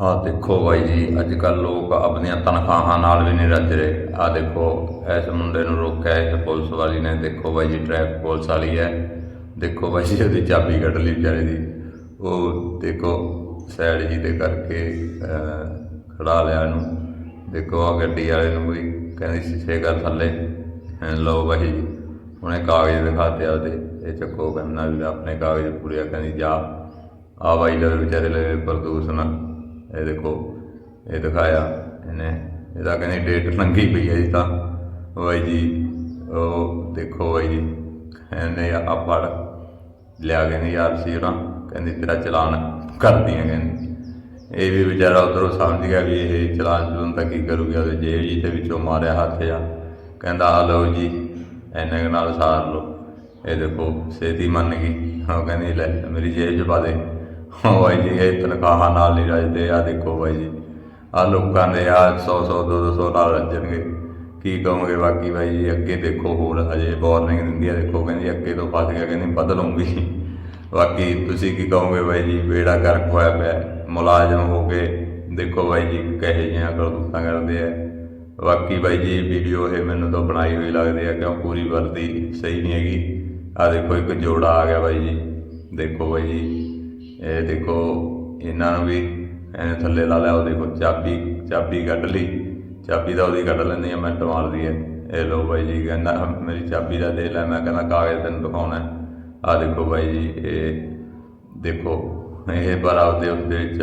ਆਹ ਦੇਖੋ ਬਾਈ ਜੀ ਅੱਜ ਕੱਲ ਲੋਕ ਆਪਣੀਆਂ ਤਨਖਾਹਾਂ ਨਾਲ ਵੀ ਨਹੀਂ ਰੱਜ ਰਹੇ। ਆਹ ਦੇਖੋ ਇਸ ਮੁੰਡੇ ਨੂੰ ਰੋਕਿਆ ਇਸ ਪੁਲਿਸ ਵਾਲੀ ਨੇ। ਦੇਖੋ ਬਾਈ ਜੀ ਟ੍ਰੈਫਿਕ ਪੁਲਿਸ ਵਾਲੀ ਹੈ। ਦੇਖੋ ਬਾਈ ਜੀ ਉਹਦੀ ਚਾਬੀ ਕੱਢ ਲਈ ਵਿਚਾਰੇ ਦੀ। ਉਹ ਦੇਖੋ ਸਾਈਡ ਜੀ ਦੇ ਕਰਕੇ ਖੜਾ ਲਿਆ ਇਹਨੂੰ। ਦੇਖੋ ਆ ਗੱਡੀ ਵਾਲੇ ਨੂੰ ਵੀ ਕਹਿੰਦੀ ਸ਼ੀਸ਼ੇ ਕਰ ਥੱਲੇ। ਲਓ ਬਾਈ ਜੀ ਉਹਨੇ ਕਾਗਜ਼ ਦਿਖਾਤੇ ਉਹਦੇ। ਇਹ ਚੱਕੋ ਕਹਿੰਦਾ ਵੀ ਆਪਣੇ ਕਾਗਜ਼ ਪੂਰੇ ਆ, ਕਹਿੰਦੀ ਜਾ। ਆ ਬਾਈ ਲਵੇ ਵਿਚਾਰੇ ਲਵੇ ਪ੍ਰਦੂਸ਼ਣ ਇਹ ਦੇਖੋ, ਇਹ ਦਿਖਾਇਆ ਇਹਨੇ। ਇਹਦਾ ਕਹਿੰਦੀ ਡੇਟ ਲੰਘੀ ਪਈ ਹੈ ਜੀ ਤਾਂ। ਬਾਈ ਜੀ, ਉਹ ਦੇਖੋ ਬਾਈ ਜੀ ਇਹਨੇ ਆ ਫੜ ਲਿਆ ਕੇ ਨਹੀਂ ਯਾਰ ਸੀ ਨਾ ਕਹਿੰਦੀ ਤੇਰਾ ਚਲਾਨ ਕਰਦੀਆਂ ਕਹਿੰਦੀ। ਇਹ ਵੀ ਵਿਚਾਰਾ ਉਧਰੋਂ ਸਮਝ ਗਿਆ ਵੀ ਇਹ ਚਲਾਨ ਚਲੂਨ ਤਾਂ ਕੀ ਕਰੂਗਾ, ਉਹਦੇ ਜੇਬ ਜੀ ਤੇ ਵਿੱਚੋਂ ਮਾਰਿਆ ਹੱਥ ਜਾ ਕਹਿੰਦਾ ਆ ਲਓ ਜੀ ਐਨੇ ਨਾਲ ਸਾਰ ਲਓ। ਇਹ ਦੇਖੋ, ਸੇਤੀ ਮੰਨ ਗਈ। ਹਾਂ ਕਹਿੰਦੀ, ਲੈ, ਮੇਰੀ ਜੇਬ 'ਚ ਪਾ ਦੇ। ਹਾਂ ਬਾਈ ਜੀ, ਇਹ ਤਨਖਾਹਾਂ ਨਾਲ ਨਹੀਂ ਰੱਜਦੇ ਆ ਦੇਖੋ ਬਾਈ ਜੀ। ਆ ਲੋਕਾਂ ਦੇ ਆ 100 100 200 ਨਾਲ ਰੱਜਣਗੇ। ਕੀ ਕਹੋਗੇ ਬਾਕੀ ਬਾਈ ਜੀ, ਅੱਗੇ ਦੇਖੋ ਹੋਰ ਹਜੇ ਵਾਰਨਿੰਗ ਦਿੰਦੀ ਆ, ਦੇਖੋ ਕਹਿੰਦੀ ਅੱਗੇ ਤੋਂ ਫਸ ਗਿਆ, ਕਹਿੰਦੀ ਬਦਲੂੰਗੀ ਬਾਕੀ ਤੁਸੀਂ ਕੀ ਕਹੋਗੇ ਬਾਈ ਜੀ ਬੇੜਾ ਗਰਕ ਹੋਇਆ ਪਿਆ, ਮੁਲਾਜ਼ਮ ਹੋ ਕੇ ਦੇਖੋ ਬਾਈ ਜੀ, ਕਹੇ ਜਿਹੀਆਂ ਕਰਤੂਤਾਂ ਕਰਦੇ ਆ। ਬਾਕੀ ਬਾਈ ਜੀ ਵੀਡੀਓ ਇਹ ਮੈਨੂੰ ਤਾਂ ਬਣਾਈ ਹੋਈ ਲੱਗਦੀ ਆ, ਕਿਉਂ ਪੂਰੀ ਵਰਦੀ ਸਹੀ ਨਹੀਂ ਹੈਗੀ। ਆ ਦੇਖੋ, ਇੱਕ ਜੋੜਾ ਆ ਗਿਆ ਬਾਈ ਜੀ। ਦੇਖੋ ਬਾਈ ਜੀ ਇਹ ਦੇਖੋ, ਇਹਨਾਂ ਨੂੰ ਵੀ ਇਹਨੇ ਥੱਲੇ ਲਾ ਲਿਆ, ਉਹ ਦੇਖੋ, ਚਾਬੀ ਚਾਬੀ ਕੱਢ ਲਈ। ਚਾਬੀ ਦਾ ਉਹਦੀ ਕੱਢ ਲੈਂਦੀ ਆ ਮਿੰਟ ਮਾਰਦੀ ਹੈ। ਇਹ ਲੋ ਬਾਈ ਜੀ, ਕਹਿੰਦਾ ਮੇਰੀ ਚਾਬੀ ਦਾ ਦੇ ਲੈ, ਮੈਂ ਕਹਿੰਦਾ, ਕਾਗਜ਼ ਤੈਨੂੰ ਦਿਖਾਉਣਾ ਆ ਦੇਖੋ ਬਾਈ ਜੀ, ਇਹ ਦੇਖੋ, ਇਹ ਪਰ ਆਪਦੇ ਉਸਦੇ ਵਿੱਚ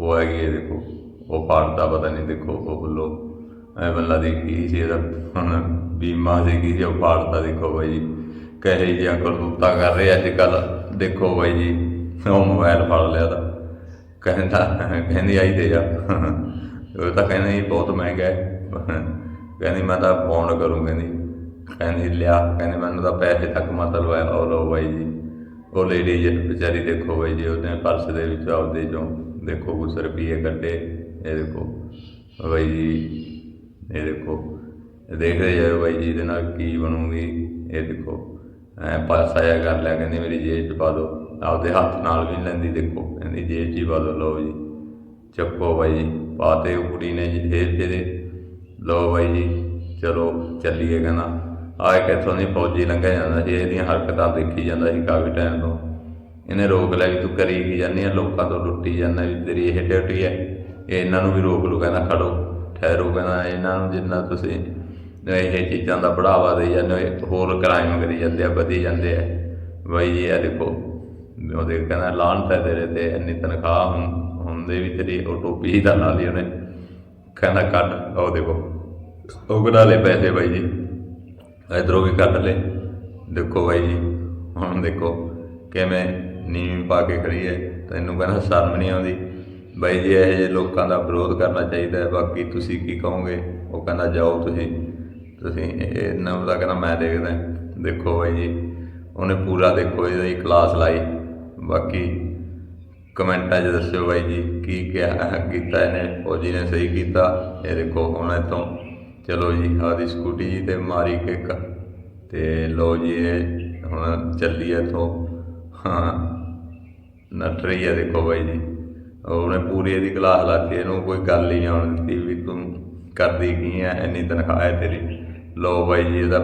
ਉਹ ਹੈਗੀ ਇਹ ਦੇਖੋ, ਉਹ ਪਾਰਟ ਪਤਾ ਨਹੀਂ, ਦੇਖੋ, ਉਹ ਬੁੱਲੋ। ਐ ਬੱਲਾ ਦੀ ਕੀ ਸੀ ਇਹਦਾ? ਹੁਣ ਬੀਮਾ ਸੀ, ਕੀ ਸੀ, ਉਹ ਪਾਰਟ ਦਾ ਦੇਖੋ ਬਾਈ ਜੀ। ਕਹੇ ਜਿਹੀਆਂ ਕਰਤੂਤਾਂ ਕਰ ਰਹੇ ਅੱਜ ਕੱਲ ਦੇਖੋ ਬਾਈ ਜੀ ਉਹ ਮੋਬਾਈਲ ਫੜ ਲਿਆ ਤਾਂ। ਕਹਿੰਦਾ, ਕਹਿੰਦੀ, ਆਈ ਦੇ ਜਾ। ਉਹ ਤਾਂ ਕਹਿੰਦਾ ਇਹ ਬਹੁਤ ਮਹਿੰਗਾ ਹੈ। ਕਹਿੰਦੀ, ਮੈਂ ਤਾਂ ਬੌਂਡ ਕਰੂੰ, ਕਹਿੰਦੀ। ਕਹਿੰਦੀ, ਲਿਆ। ਕਹਿੰਦੀ, ਮੈਨੂੰ ਤਾਂ ਪੈਸੇ ਤੱਕ ਮਤਲਬ ਹੈ ਉਹ ਲਓ ਬਾਈ ਜੀ। ਉਹ ਲੇਡੀ ਜੀ, ਵਿਚਾਰੀ ਦੇਖੋ ਬਾਈ ਜੀ, ਉਹਦੇ ਪਰਸ ਦੇ ਵਿੱਚ ਆਪਦੇ ਚੋਂ ਦੇਖੋ ਕੁਛ ਰੁਪਈਏ ਕੱਢੇ। ਇਹ ਦੇਖੋ ਬਾਈ ਜੀ, ਇਹ ਦੇਖੋ। ਦੇਖਦੇ ਜਾਓ ਬਾਈ ਜੀ, ਇਹਦੇ ਨਾਲ ਕੀ ਬਣੂਗੀ। ਇਹ ਦੇਖੋ। ਐ ਪਾਸਾ ਜਿਹਾ ਕਰ ਲਿਆ, ਕਹਿੰਦੀ ਮੇਰੀ ਜੇਬ 'ਚ ਪਾ ਦਿਓ ਆਪਦੇ ਹੱਥ ਨਾਲ ਵੀ ਨੀ ਲੈਂਦੀ, ਦੇਖੋ। ਕਹਿੰਦੀ ਜੇਬ 'ਚ ਹੀ ਪਾ ਦਿਓ ਲਓ ਜੀ। ਚੱਕੋ ਬਾਈ ਜੀ, ਪਾਤੇ ਕੁੜੀ ਨੇ ਜੀ ਜੇਬ 'ਚ ਲਓ ਬਾਈ ਜੀ, ਚਲੋ, ਚੱਲੀਏ ਕਹਿੰਦਾ। ਆ ਇੱਕ ਇੱਥੋਂ ਦੀ ਫੌਜੀ ਲੰਘਿਆ ਜਾਂਦਾ ਸੀ, ਇਹਦੀਆਂ ਹਰਕਤਾਂ ਦੇਖੀ ਜਾਂਦਾ ਸੀ ਕਾਫੀ ਟਾਈਮ ਤੋਂ। ਇਹਨੇ ਰੋਕ ਲਿਆ ਵੀ ਤੂੰ ਕਰੀ ਕੀ ਜਾਂਦੀ ਆ, ਲੋਕਾਂ ਤੋਂ ਲੁੱਟੀ ਜਾਂਦਾ ਵੀ ਤੇਰੀ ਇਹ ਡਿਊਟੀ ਹੈ। ਇਹ ਇਹਨਾਂ ਨੂੰ ਵੀ ਰੋਕ ਲੂ ਕਹਿੰਦਾ ਖੜੋ, ਠਹਿਰੋ, ਕਹਿੰਦਾ ਇਹਨਾਂ ਨੂੰ ਜਿੰਨਾ ਤੁਸੀਂ ਇਹ ਚੀਜ਼ਾਂ ਦਾ ਬੜਾਵਾ ਦੇ ਜਾਂਦੇ ਹੋਰ ਕ੍ਰਾਈਮ ਕਰੀ ਜਾਂਦੇ ਆ, ਵਧੀ ਜਾਂਦੇ ਆ। ਬਾਈ ਜੀ, ਇਹ ਦੇਖੋ, ਉਹਦੇ ਕਹਿੰਦਾ ਲਾਹਨਤ ਹੈ ਤੇਰੇ ਤੇ ਇੰਨੀ ਤਨਖਾਹ ਹੁੰ- ਹੁੰਦੇ ਵੀ ਤੇਰੀ ਉਹ ਟੋਪੀ ਦਾ ਲਾ ਲਈ ਉਹਨੇ। ਕਹਿੰਦਾ, ਕੱਢ, ਉਹ ਦੇਖੋ, ਉਹ ਕਢਾ ਲਏ ਪੈਸੇ ਬਾਈ ਜੀ। ਇਧਰੋਂ ਵੀ ਕੱਢ ਲਏ। ਦੇਖੋ ਬਾਈ ਜੀ, ਹੁਣ ਦੇਖੋ, ਕਿਵੇਂ ਨੀਵੀਂ ਪਾ ਕੇ ਖੜੀ ਹੈ। ਤੈਨੂੰ ਕਹਿੰਦਾ, ਸ਼ਰਮ ਨਹੀਂ ਆਉਂਦੀ। ਬਾਈ ਜੀ, ਇਹ ਜਿਹੇ ਲੋਕਾਂ ਦਾ ਵਿਰੋਧ ਕਰਨਾ ਚਾਹੀਦਾ ਹੈ। ਬਾਕੀ ਤੁਸੀਂ ਕੀ ਕਹੋਗੇ? ਉਹ ਕਹਿੰਦਾ, ਜਾਓ ਤੁਸੀਂ। ਤੁਸੀਂ ਇਹ ਨਾ ਉਹਦਾ ਕਹਿੰਦਾ, ਮੈਂ ਦੇਖਦਾ, ਦੇਖੋ ਬਾਈ ਜੀ। ਉਹਨੇ ਪੂਰਾ ਦੇਖੋ ਇਹਦੀ ਕਲਾਸ ਲਾਈ। ਬਾਕੀ ਕਮੈਂਟਾਂ 'ਚ ਦੱਸਿਓ ਬਾਈ ਜੀ, ਕੀ ਕਿਹਾ ਕੀਤਾ ਇਹਨੇ, ਫੌਜੀ ਨੇ ਸਹੀ ਕੀਤਾ। ਇਹ ਦੇਖੋ ਹੁਣ ਇੱਥੋਂ, ਚਲੋ ਜੀ, ਆਦੀ ਸਕੂਟੀ ਜੀ ਤੇ ਮਾਰੀ ਕਿੱਕ। ਤੇ ਲੋ ਜੀ, ਇਹ ਹੁਣ ਚੱਲੀ ਇੱਥੋਂ। ਹਾਂ, ਨੱਠ ਰਹੀ ਹੈ ਦੇਖੋ ਬਾਈ ਜੀ। ਉਹਨੇ ਪੂਰੀ ਇਹਦੀ ਕਲਾਸ ਲਾਤੀ, ਇਹਨੂੰ ਕੋਈ ਗੱਲ ਹੀ ਨਹੀਂ ਆਉਣ ਦਿੱਤੀ ਵੀ ਤੂੰ ਕਰਦੀ ਕੀ ਹੈ ਇੰਨੀ ਤਨਖਾਹ ਹੈ ਤੇਰੀ। ਲਓ ਬਾਈ ਜੀ ਇਹਦਾ